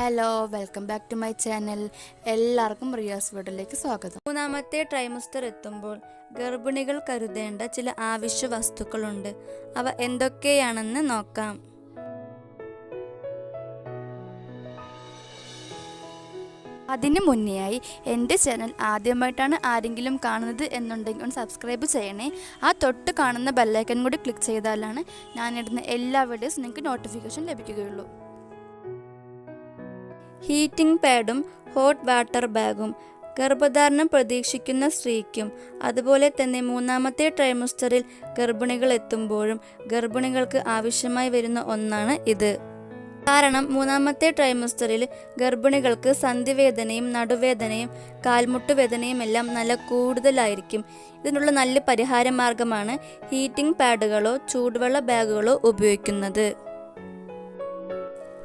Hello welcome back to my channel എല്ലാവർക്കും റിയാസ് വീഡിയോയിലേക്ക് സ്വാഗതം. മൂന്നാമത്തെ ട്രൈമസ്റ്റർ എത്തുമ്പോൾ ഗർഭിണികൾ കരുതേണ്ട ചില ആവശ്യ വസ്തുക്കളുണ്ട്. അവ എന്തൊക്കെയാണെന്ന് നോക്കാം. അതിന് മുന്നെയായി എന്റെ ചാനൽ ആദ്യമായിട്ടാണ് ആരെങ്കിലും കാണുന്നത് എന്നുണ്ടെങ്കിൽ ഒന്ന് സബ്സ്ക്രൈബ് ചെയ്യണേ. ആ തൊട്ട് കാണുന്ന ബെല്ലൈക്കൻ കൂടി ക്ലിക്ക് ചെയ്താലാണ് ഞാനിടുന്ന എല്ലാ വീഡിയോസ് നിങ്ങൾക്ക് നോട്ടിഫിക്കേഷൻ ലഭിക്കുകയുള്ളൂ. ഹീറ്റിംഗ് പാഡും ഹോട്ട് വാട്ടർ ബാഗും ഗർഭധാരണം പ്രതീക്ഷിക്കുന്ന സ്ത്രീക്കും അതുപോലെ തന്നെ മൂന്നാമത്തെ ട്രൈമസ്റ്ററിൽ ഗർഭിണികൾ എത്തുമ്പോഴും ഗർഭിണികൾക്ക് ആവശ്യമായി വരുന്ന ഒന്നാണ് ഇത്. കാരണം മൂന്നാമത്തെ ട്രൈമസ്റ്ററിൽ ഗർഭിണികൾക്ക് സന്ധിവേദനയും നടുവേദനയും കാൽമുട്ട് വേദനയും എല്ലാം നല്ല കൂടുതലായിരിക്കും. ഇതിനുള്ള നല്ല പരിഹാര മാർഗമാണ് ഹീറ്റിംഗ് പാഡുകളോ ചൂടുവെള്ള ബാഗുകളോ ഉപയോഗിക്കുന്നത്.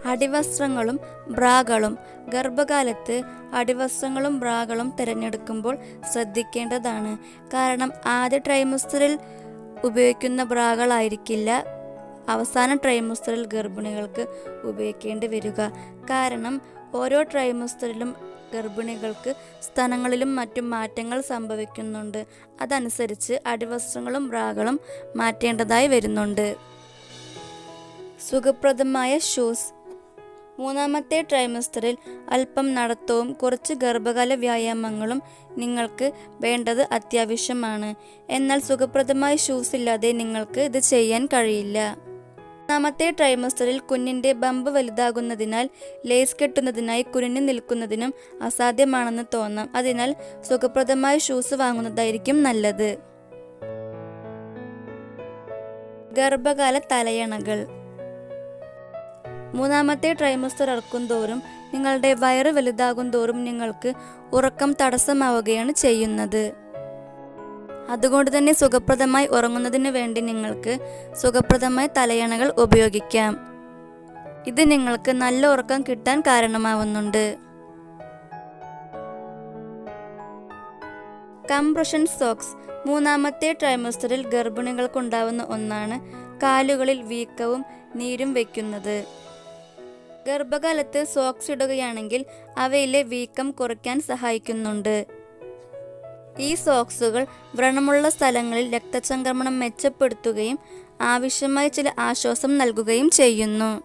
അടിവസ്ത്രങ്ങളും ബ്രാകളും. ഗർഭകാലത്ത് അടിവസ്ത്രങ്ങളും ബ്രാകളും തിരഞ്ഞെടുക്കുമ്പോൾ ശ്രദ്ധിക്കേണ്ടതാണ്. കാരണം ആദ്യ ട്രൈമസ്റ്ററിൽ ഉപയോഗിക്കുന്ന ബ്രാകളായിരിക്കില്ല. അവസാന ട്രൈമസ്റ്ററിൽ ഗർഭിണികൾക്ക് ഉപയോഗിക്കേണ്ടി വരിക. കാരണം ഓരോ ട്രൈമസ്റ്ററിലും ഗർഭിണികൾക്ക് സ്ഥലങ്ങളിലും മറ്റും മാറ്റങ്ങൾ സംഭവിക്കുന്നുണ്ട്. അതനുസരിച്ച് അടിവസ്ത്രങ്ങളും ബ്രാകളും മാറ്റേണ്ടതായി വരുന്നുണ്ട്. സുഖപ്രദമായ ഷൂസ് മൂന്നാമത്തെ ട്രൈമസ്റ്ററിൽ അല്പം നടത്തവും കുറച്ച് ഗർഭകാല വ്യായാമങ്ങളും നിങ്ങൾക്ക് വേണ്ടത് അത്യാവശ്യമാണ്. എന്നാൽ സുഖപ്രദമായ ഷൂസ് ഇല്ലാതെ നിങ്ങൾക്ക് ഇത് ചെയ്യാൻ കഴിയില്ല. മൂന്നാമത്തെ ട്രൈമസ്റ്ററിൽ കുഞ്ഞിന്റെ ബമ്പ് വലുതാകുന്നതിനാൽ ലേസ് കെട്ടുന്നതിനായി കുനിഞ്ഞു നിൽക്കുന്നതിനും അസാധ്യമാണെന്ന് തോന്നാം. അതിനാൽ സുഖപ്രദമായ ഷൂസ് വാങ്ങുന്നതായിരിക്കും നല്ലത്. ഗർഭകാല തലയണകൾ. മൂന്നാമത്തെ ട്രൈമസ്റ്റർ ഇറക്കുന്തോറും നിങ്ങളുടെ വയറ് വലുതാകും തോറും നിങ്ങൾക്ക് ഉറക്കം തടസ്സമാവുകയാണ് ചെയ്യുന്നത്. അതുകൊണ്ട് തന്നെ സുഖപ്രദമായി ഉറങ്ങുന്നതിന് വേണ്ടി നിങ്ങൾക്ക് സുഖപ്രദമായ തലയണകൾ ഉപയോഗിക്കാം. ഇത് നിങ്ങൾക്ക് നല്ല ഉറക്കം കിട്ടാൻ കാരണമാവുന്നുണ്ട്. കംപ്രഷൻ സോക്സ് മൂന്നാമത്തെ ട്രൈമസ്റ്ററിൽ ഗർഭിണികൾക്കുണ്ടാവുന്ന ഒന്നാണ് കാലുകളിൽ വീക്കവും നീരും വയ്ക്കുന്നത്. ഗർഭകാലത്ത് സോക്സ് ഇടുകയാണെങ്കിൽ അവയിലെ വീക്കം കുറയ്ക്കാൻ സഹായിക്കുന്നുണ്ട്. ഈ സോക്സുകൾ വ്രണമുള്ള സ്ഥലങ്ങളിൽ രക്തചംക്രമണം മെച്ചപ്പെടുത്തുകയും ആവശ്യമായ ചില ആശ്വാസം നൽകുകയും ചെയ്യുന്നു.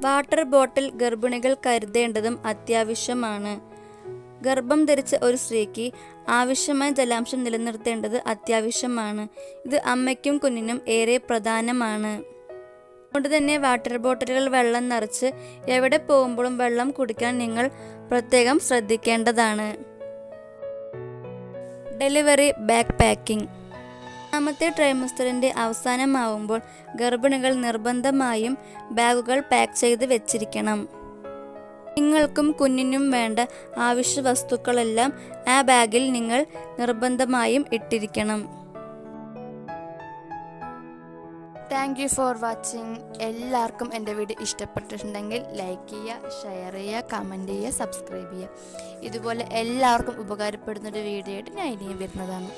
വാട്ടർ ബോട്ടിൽ ഗർഭിണികൾ കരുതേണ്ടതും അത്യാവശ്യമാണ്. ഗർഭം ധരിച്ച ഒരു സ്ത്രീക്ക് ആവശ്യമായ ജലാംശം നിലനിർത്തേണ്ടത് അത്യാവശ്യമാണ്. ഇത് അമ്മയ്ക്കും കുഞ്ഞിനും ഏറെ പ്രധാനമാണ്. അതുകൊണ്ട് തന്നെ വാട്ടർ ബോട്ടിലുകൾ വെള്ളം നിറച്ച് എവിടെ പോകുമ്പോഴും വെള്ളം കുടിക്കാൻ നിങ്ങൾ പ്രത്യേകം ശ്രദ്ധിക്കേണ്ടതാണ്. ഡെലിവറി ബാക്ക് പാക്കിംഗ് രണ്ടാമത്തെ ട്രൈമസ്റ്ററിന്റെ അവസാനമാവുമ്പോൾ ഗർഭിണികൾ നിർബന്ധമായും ബാഗുകൾ പാക്ക് ചെയ്ത് വെച്ചിരിക്കണം. നിങ്ങൾക്കും കുഞ്ഞിനും വേണ്ട ആവശ്യ വസ്തുക്കളെല്ലാം ആ ബാഗിൽ നിങ്ങൾ നിർബന്ധമായും ഇട്ടിരിക്കണം. Thank you for watching. എല്ലാവർക്കും എന്റെ വീഡിയോ ഇഷ്ടപ്പെട്ടിട്ടുണ്ടെങ്കിൽ ലൈക്ക് ചെയ്യുക ഷെയർ ചെയ്യുക കമന്റ് ചെയ്യുക സബ്സ്ക്രൈബ് ചെയ്യുക. ഇതുപോലെ എല്ലാവർക്കും ഉപകാരപ്പെടുന്നൊരു വീഡിയോ ആയിട്ട് ഞാൻ ഇനിയും വരുന്നതാണ്.